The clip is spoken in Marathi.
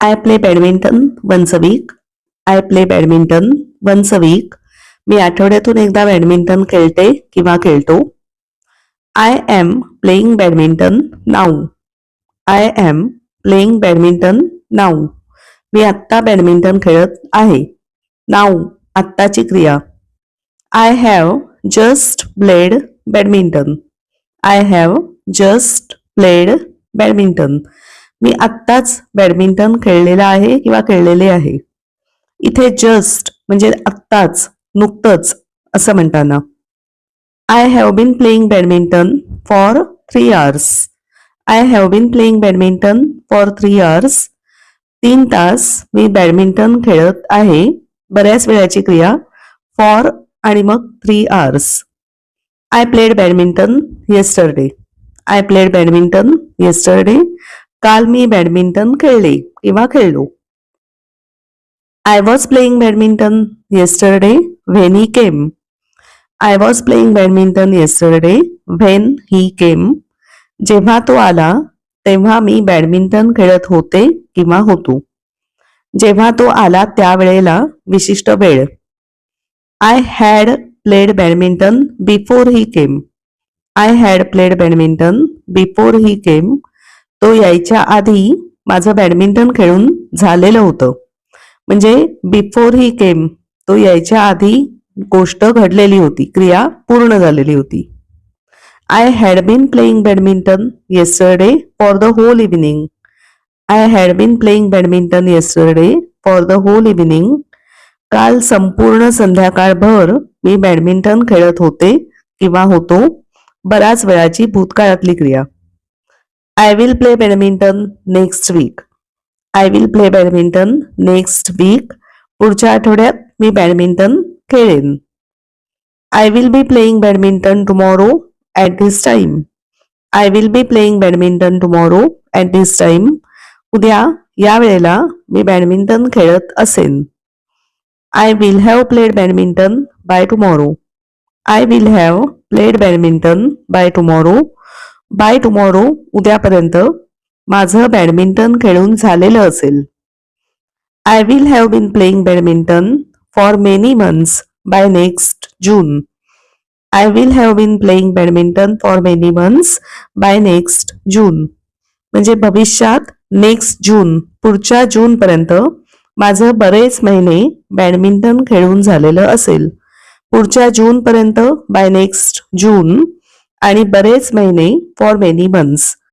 I play badminton once a week I play badminton once a week मी आठवड्यातून एकदा बॅडमिंटन खेळते किंवा खेळतो. I am playing badminton now I am playing badminton now मी आत्ता बॅडमिंटन खेळत आहे. नाऊ आत्ताची क्रिया. I have just played badminton I have just played badminton मी आत्ताच बॅडमिंटन खेळलेला आहे किंवा खेळलेले आहे. इथे जस्ट म्हणजे आत्ताच नुकतंच असं म्हणताना I have been playing badminton for three hours I have been playing badminton for three hours तीन तास मी बॅडमिंटन खेळत आहे बऱ्याच वेळाची क्रिया फॉर आणि मग three hours I played badminton yesterday I played badminton yesterday काल मी बॅडमिंटन खेळले किंवा खेळलो. I was playing badminton yesterday when he came I was playing badminton yesterday when he came जेव्हा तो आला तेव्हा मी बॅडमिंटन खेळत होते किंवा होतो. जेव्हा तो आला त्यावेळेला विशिष्ट वेळ. I had played badminton before he came I had played badminton before he came तो यायच्या आधी माझं बॅडमिंटन खेळून झालेलं होतं. म्हणजे बिफोर ही केम तो यायच्या आधी गोष्ट घडलेली होती क्रिया पूर्ण झालेली होती. I had been playing badminton yesterday for the whole evening I had been playing badminton yesterday for the whole evening काल संपूर्ण संध्याकाळभर मी बॅडमिंटन खेळत होते किंवा होतो बऱ्याच वेळाची भूतकाळातली क्रिया. I will play badminton next week I will play badminton next week पुढच्या आठवड्यात मी बॅडमिंटन खेळेन. I will be playing badminton tomorrow at this time I will be playing badminton tomorrow at this time उद्या या वेळेला मी बॅडमिंटन खेळत असेन. I will have played badminton by tomorrow I will have played badminton by tomorrow by tomorrow उद्यापर्यंत माझं बॅडमिंटन खेळून झालेलं असेल. I will have been playing badminton for many months by next June I will have been playing badminton for many months by next June म्हणजे भविष्यात नेक्स्ट जून पुढच्या जूनपर्यंत माझं बरेच महिने बॅडमिंटन खेळून झालेलं असेल. पुढच्या जूनपर्यंत बाय नेक्स्ट जून आणि बरेच महिने फॉर मेनी मंथ्स